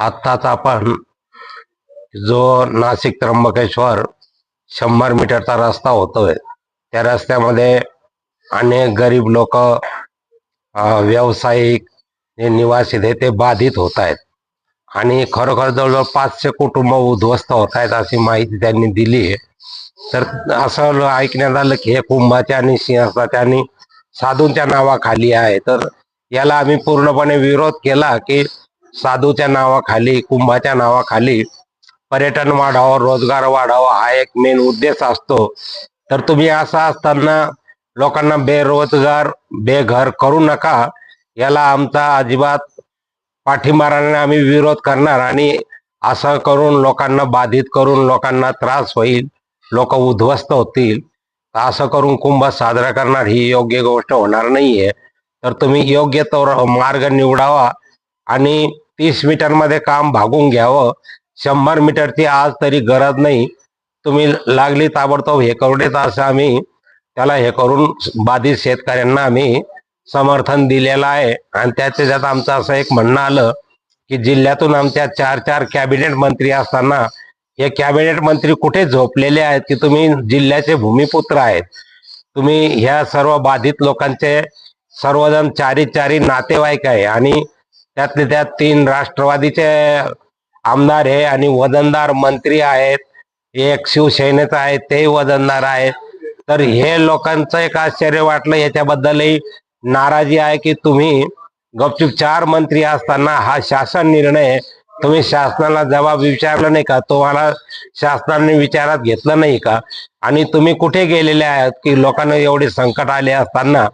आत्ताच आपण जो नाशिक त्र्यंबकेश्वर शंभर मीटरचा रस्ता होतोय त्या रस्त्यामध्ये अनेक गरीब लोक व्यावसायिक निवासी ते बाधित होत आहेत. आणि खरोखर जवळजवळ पाचशे कुटुंब उद्ध्वस्त होत आहेत अशी माहिती त्यांनी दिली आहे. तर असं ऐकण्यात आलं की हे कुंभाच्या आणि सिंहासाच्या आणि साधूंच्या नावाखाली आहे. तर याला आम्ही पूर्णपणे विरोध केला की साधूच्या नावाखाली कुंभाच्या नावाखाली पर्यटन वाढावं रोजगार वाढावा हा एक मेन उद्देश असतो. तर तुम्ही असा असताना लोकांना बेरोजगार बेघर करू नका. याला आमचा अजिबात पाठिंबाराने आम्ही विरोध करणार आणि असं करून लोकांना बाधित करून लोकांना त्रास होईल लोक उद्ध्वस्त होतील. असं करून कुंभ साजरा करणार ही योग्य गोष्ट होणार नाहीये. तर तुम्ही योग्य तो मार्ग निवडावा आणि तीस मीटरमध्ये काम भागून घ्यावं. शंभर मीटरची आज तरी गरज नाही. तुम्ही लागली ताबडतोब हे करू असं आम्ही त्याला हे करून बाधित शेतकऱ्यांना आम्ही समर्थन दिलेलं आहे. आणि त्याच्या त्यात आमचं असं एक म्हणणं आलं की जिल्ह्यातून आमच्या चार चार कॅबिनेट मंत्री असताना हे कॅबिनेट मंत्री कुठे झोपलेले आहेत की तुम्ही जिल्ह्याचे भूमिपुत्र आहेत? तुम्ही ह्या सर्व बाधित लोकांचे सर्वजण चारी चारी नातेवाईक आहे आणि त्यातले त्यात तीन राष्ट्रवादीचे आमदार हे आणि वजनदार मंत्री आहेत. एक शिवसेनेचा आहे तेही वजनदार आहेत तर हे लोकांचं एक आश्चर्य वाटलं. याच्याबद्दलही नाराजी आहे की तुम्ही गपचूप चार मंत्री असताना हा शासन निर्णय तुम्ही शासनाला जबाब विचारला नाही का? तुम्हाला शासनाने विचारात घेतलं नाही का? आणि तुम्ही कुठे गेलेले आहात की लोकांना एवढे संकट आले असताना?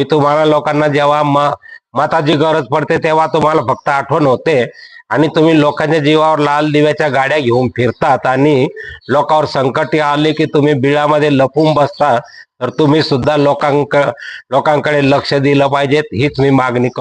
की तुम्हाला लोकांना जेव्हा म मताची गरज पडते तेव्हा तुम्हाला फक्त आठवण होते. आणि तुम्ही लोकांच्या जीवावर लाल दिव्याच्या गाड्या घेऊन फिरतात आणि लोकांवर संकट आले की तुम्ही बिळामध्ये लपून बसता तर तुम्ही सुद्धा लोकांक लोकांकडे लक्ष दिलं पाहिजेत हीच मी मागणी करतो.